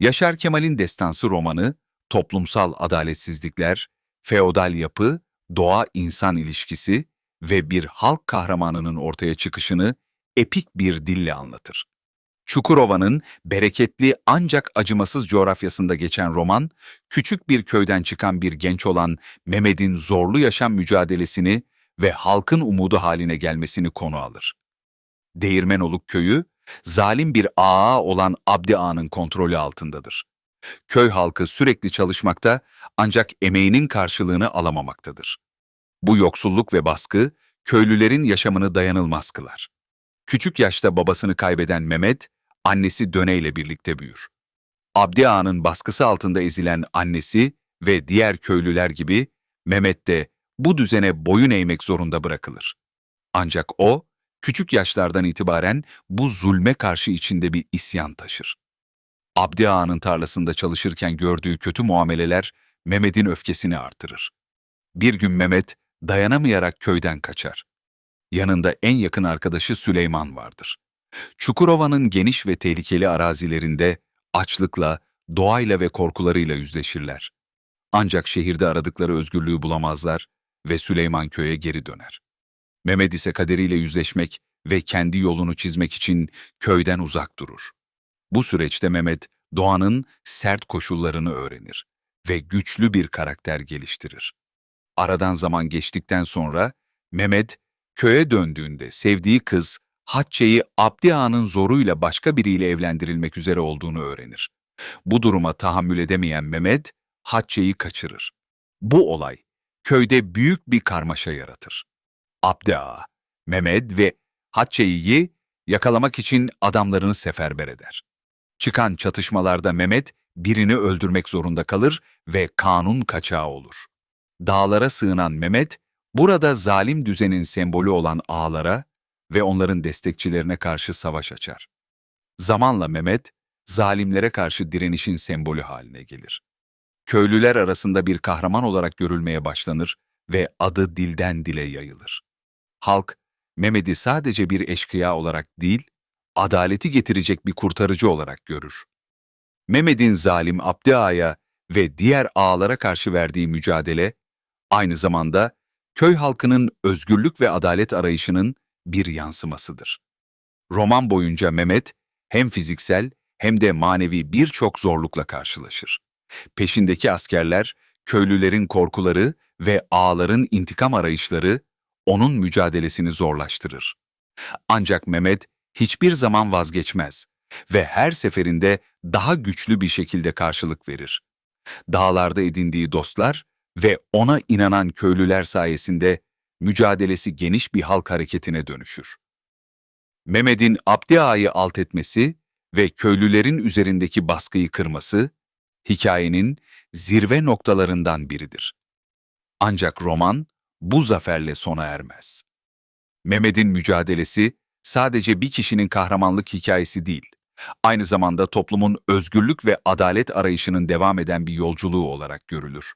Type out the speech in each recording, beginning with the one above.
Yaşar Kemal'in destansı romanı, toplumsal adaletsizlikler, feodal yapı, doğa-insan ilişkisi ve bir halk kahramanının ortaya çıkışını epik bir dille anlatır. Çukurova'nın bereketli ancak acımasız coğrafyasında geçen roman, küçük bir köyden çıkan bir genç olan Mehmet'in zorlu yaşam mücadelesini ve halkın umudu haline gelmesini konu alır. Değirmenoluk köyü, zalim bir ağa olan Abdi Ağa'nın kontrolü altındadır. Köy halkı sürekli çalışmakta ancak emeğinin karşılığını alamamaktadır. Bu yoksulluk ve baskı, köylülerin yaşamını dayanılmaz kılar. Küçük yaşta babasını kaybeden Mehmet, annesi Döne ile birlikte büyür. Abdi Ağa'nın baskısı altında ezilen annesi ve diğer köylüler gibi Mehmet de bu düzene boyun eğmek zorunda bırakılır. Ancak o, küçük yaşlardan itibaren bu zulme karşı içinde bir isyan taşır. Abdi Ağa'nın tarlasında çalışırken gördüğü kötü muameleler Mehmet'in öfkesini artırır. Bir gün Mehmet dayanamayarak köyden kaçar. Yanında en yakın arkadaşı Süleyman vardır. Çukurova'nın geniş ve tehlikeli arazilerinde açlıkla, doğayla ve korkularıyla yüzleşirler. Ancak şehirde aradıkları özgürlüğü bulamazlar ve Süleyman köye geri döner. Mehmet ise kaderiyle yüzleşmek ve kendi yolunu çizmek için köyden uzak durur. Bu süreçte Mehmet, doğanın sert koşullarını öğrenir ve güçlü bir karakter geliştirir. Aradan zaman geçtikten sonra Mehmet, köye döndüğünde sevdiği kız Hatçe'yi Abdi Ağa'nın zoruyla başka biriyle evlendirilmek üzere olduğunu öğrenir. Bu duruma tahammül edemeyen Mehmet, Hatçe'yi kaçırır. Bu olay, köyde büyük bir karmaşa yaratır. Abdi Ağa, Mehmet ve Hatçe'yi yakalamak için adamlarını seferber eder. Çıkan çatışmalarda Mehmet birini öldürmek zorunda kalır ve kanun kaçağı olur. Dağlara sığınan Mehmet, burada zalim düzenin sembolü olan ağalara ve onların destekçilerine karşı savaş açar. Zamanla Mehmet, zalimlere karşı direnişin sembolü haline gelir. Köylüler arasında bir kahraman olarak görülmeye başlanır ve adı dilden dile yayılır. Halk, Mehmet'i sadece bir eşkıya olarak değil, adaleti getirecek bir kurtarıcı olarak görür. Mehmet'in zalim Abdi Ağa'ya ve diğer ağalara karşı verdiği mücadele, aynı zamanda köy halkının özgürlük ve adalet arayışının bir yansımasıdır. Roman boyunca Mehmet hem fiziksel hem de manevi birçok zorlukla karşılaşır. Peşindeki askerler, köylülerin korkuları ve ağaların intikam arayışları onun mücadelesini zorlaştırır. Ancak Mehmet hiçbir zaman vazgeçmez ve her seferinde daha güçlü bir şekilde karşılık verir. Dağlarda edindiği dostlar ve ona inanan köylüler sayesinde mücadelesi geniş bir halk hareketine dönüşür. Mehmet'in Abdi Ağa'yı alt etmesi ve köylülerin üzerindeki baskıyı kırması, hikayenin zirve noktalarından biridir. Ancak roman bu zaferle sona ermez. Mehmet'in mücadelesi sadece bir kişinin kahramanlık hikayesi değil, aynı zamanda toplumun özgürlük ve adalet arayışının devam eden bir yolculuğu olarak görülür.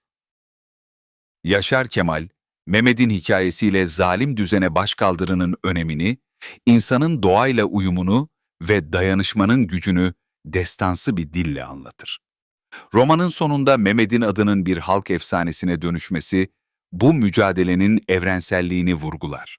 Yaşar Kemal, Mehmet'in hikayesiyle zalim düzene başkaldırının önemini, insanın doğayla uyumunu ve dayanışmanın gücünü destansı bir dille anlatır. Romanın sonunda Mehmet'in adının bir halk efsanesine dönüşmesi, bu mücadelenin evrenselliğini vurgular.